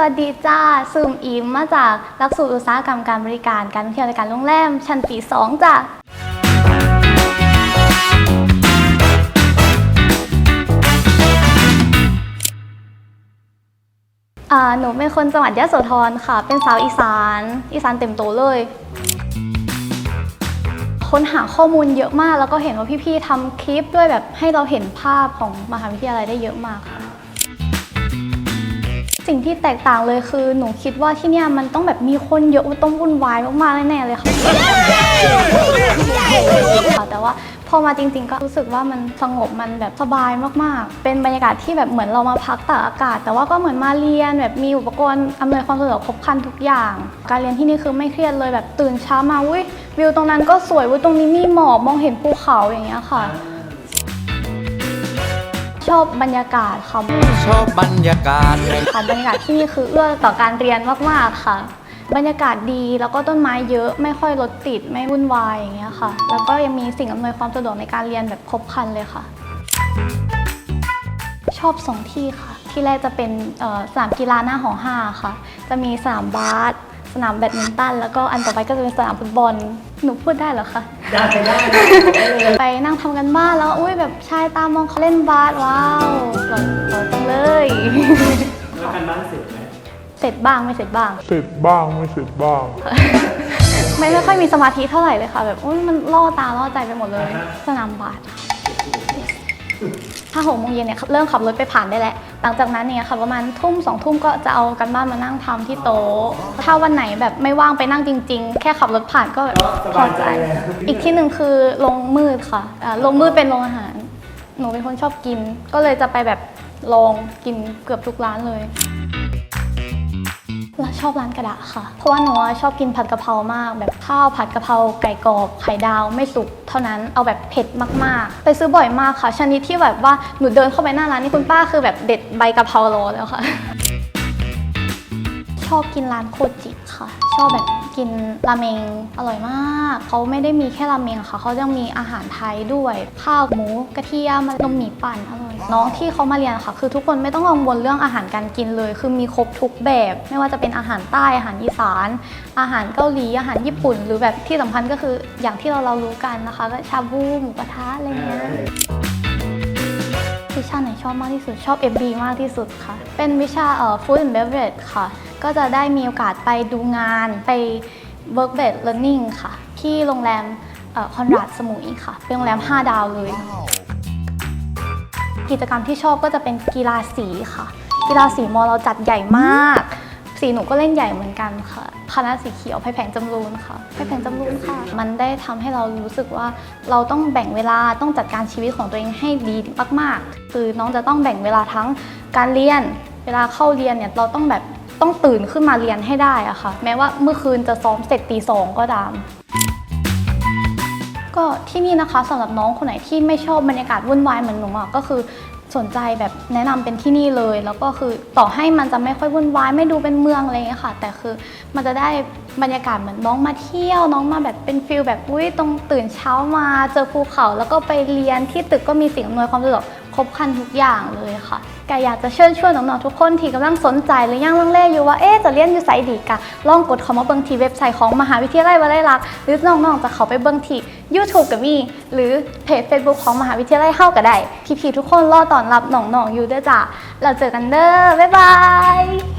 วัสดีจ้าซูมอิมมาจากหลักสูตรอุตสาหกรรมการบริการการท่องเที่ยวและการโรงแรม ชั้นปี 2 จ้ะอ่าหนูเป็นคนจังหวัดยะโสธรค่ะ เป็นสาวอีสาน อีสานเต็มโตเลย ค้นหาข้อมูลเยอะมาก แล้วก็เห็นว่าพี่ๆทำคลิปด้วยแบบให้เราเห็นภาพของมหาวิทยาลัยได้เยอะมากค่ะ สิ่งที่แตกต่างเลยคือ หนูคิดว่าที่เนี่ยมันต้องแบบมีคนเยอะต้องวุ่นวายมากๆแน่ๆเลยค่ะแต่ว่าพอมาจริง ๆ ก็รู้สึกว่ามันสงบมันแบบสบายมากๆ เป็นบรรยากาศที่แบบเหมือนเรามาพักตากอากาศ แต่ว่าก็เหมือนมาเรียนแบบมีอุปกรณ์อำนวยความสะดวกครบครันทุกอย่าง การเรียนที่นี่คือไม่เครียดเลยแบบตื่นเช้ามาอุ้ยวิวตรงนั้นก็สวยวิวตรงนี้มีหมอกมองเห็นภูเขาอย่างเงี้ยค่ะ ชอบบรรยากาศค่ะชอบบรรยากาศค่ะบรรยากาศที่นี่คือเอื้อต่อการเรียนมากๆค่ะ บรรยากาศดีแล้วก็ต้นไม้เยอะไม่ค่อยรถติดไม่วุ่นวายอย่างเงี้ยค่ะ แล้วก็ยังมีสิ่งอำนวยความสะดวกในการเรียนแบบครบครันเลยค่ะ ชอบสองที่ค่ะ ที่แรกจะเป็นเอ่อสนามกีฬาหน้าหอห้าค่ะ จะมีสนามบาสสนามแบดมินตันแล้วก็อันต่อไปก็จะเป็นสนามฟุตบอล หนูพูดได้เหรอคะ ได้ได้ไปนั่งทำกันบ้านแล้วอุ้ยแบบชายตามองเขาเล่นบาสว้าวหล่อหล่อจังเลยแล้วการบ้านเสร็จไหมเสร็จบ้างไม่เสร็จบ้าง เสร็จบ้างไม่เสร็จบ้าง ไม่ไม่ค่อยมีสมาธิเท่าไหร่เลยค่ะ แบบอุ้ยมันล่อตาล่อใจไปหมดเลย สนามบาส ถ้าหกโมงเย็นเนี่ยเริ่มขับรถไปผ่านได้แล้วหลังจากนั้นเนี่ยค่ะประมาณทุ่มสองทุ่มก็จะเอากันบ้านมานั่งทำที่โต๊ะถ้าวันไหนแบบไม่ว่างไปนั่งจริง ๆ แค่ขับรถผ่านก็แบบก็สพอบายใจใจแล้วอีกที่หนึ่งคือลงมืดค่ะอ่าลงมืดเป็นโรงอาหาร หนูเป็นคนชอบกิน ก็เลยจะไปแบบลองกินเกือบทุกร้านเลยแล้ว ชอบร้านกระดะค่ะ เพราะว่าหนูชอบกินผัดกะเพรามาก แบบข้าวผัดกะเพราไก่กรอบไข่ดาวไม่สุกเท่านั้นเอาแบบเผ็ดมากๆ ไปซื้อบ่อยมากค่ะชนิดที่แบบว่าหนูเดินเข้าไปหน้าร้านนี่คุณป้าคือแบบเด็ดใบกะเพรารอแล้วค่ะ ชอบกินร้านโคจิค่ะ ชอบแบบกินราเมงอร่อยมากเขาไม่ได้มีแค่ราเมงค่ะเขายังมีอาหารไทยด้วย ข้าวหมูกระเทียมนมหมี่ปั่นอร่อย น้องที่เขามาเรียนค่ะ คือทุกคนไม่ต้องกังวลเรื่องอาหารการกินเลย คือมีครบทุกแบบ ไม่ว่าจะเป็นอาหารใต้อาหารอีสาน อาหารเกาหลีอาหารญี่ปุ่น หรือแบบที่สำคัญก็คืออย่างที่เราเรารู้กันนะคะ ก็ชาบูหมูกระทะอะไรเงี้ยวิชาไหนชอบมากที่สุดชอบ FB มากที่สุดค่ะ เป็นวิชาเอ่อ Food and Beverage ค่ะ ก็จะได้มีโอกาสไปดูงานไป Work based Learning ค่ะ ที่โรงแรมคอนราดสมุยค่ะ เป็นโรงแรม 5 ดาวเลย กิจกรรมที่ชอบก็จะเป็นกีฬาสีค่ะ กีฬาสีมอเราจัดใหญ่มาก สีหนูก็เล่นใหญ่เหมือนกันค่ะคณะสีเขียวไผ่แผงจำรูนค่ะไผ่แผงจำรูนค่ะ มันได้ทำให้เรารู้สึกว่าเราต้องแบ่งเวลาต้องจัดการชีวิตของตัวเองให้ดีมากๆ คือน้องจะต้องแบ่งเวลาทั้งการเรียน เวลาเข้าเรียนเนี่ยเราต้องแบบต้องตื่นขึ้นมาเรียนให้ได้อะค่ะ แม้ว่าเมื่อคืนจะซ้อมเสร็จตีสองก็ตาม ก็ที่นี่นะคะสำหรับน้องคนไหนที่ไม่ชอบบรรยากาศวุ่นวายเหมือนหนูอะก็คือสนใจแบบแนะนำเป็นที่นี่เลย แล้วก็คือต่อให้มันจะไม่ค่อยวุ่นวายไม่ดูเป็นเมืองอะไรอย่างเงี้ยค่ะ แต่คือมันจะได้บรรยากาศเหมือนน้องมาเที่ยว น้องมาแบบเป็นฟิลแบบอุ้ยตรงตื่นเช้ามาเจอภูเขา แล้วก็ไปเรียนที่ตึกก็มีสิ่งอำนวยความสะดวก ครบครันทุกอย่างเลยค่ะกอยากจะเชิญชวนน้องๆทุกคนที่กำลังสนใจหรือยังลังเลอยู่ว่าเอ๊จะเรียนอยู่ไซดีกะลองกดเข้ามาเบิ่งที่เว็บไซต์ของมหาวิทยาลัยวลัยลักษณ์หรือน้องๆจะเข้าไปเบิ่งที่ YouTube กับมีหรือเพจ Facebook ของมหาวิทยาลัยเข้าก็ได้พี่ๆทุกคนรอต้อนรับน้องๆอยู่ด้วยจ้ะเราเจอกันเด้อบ๊ายบาย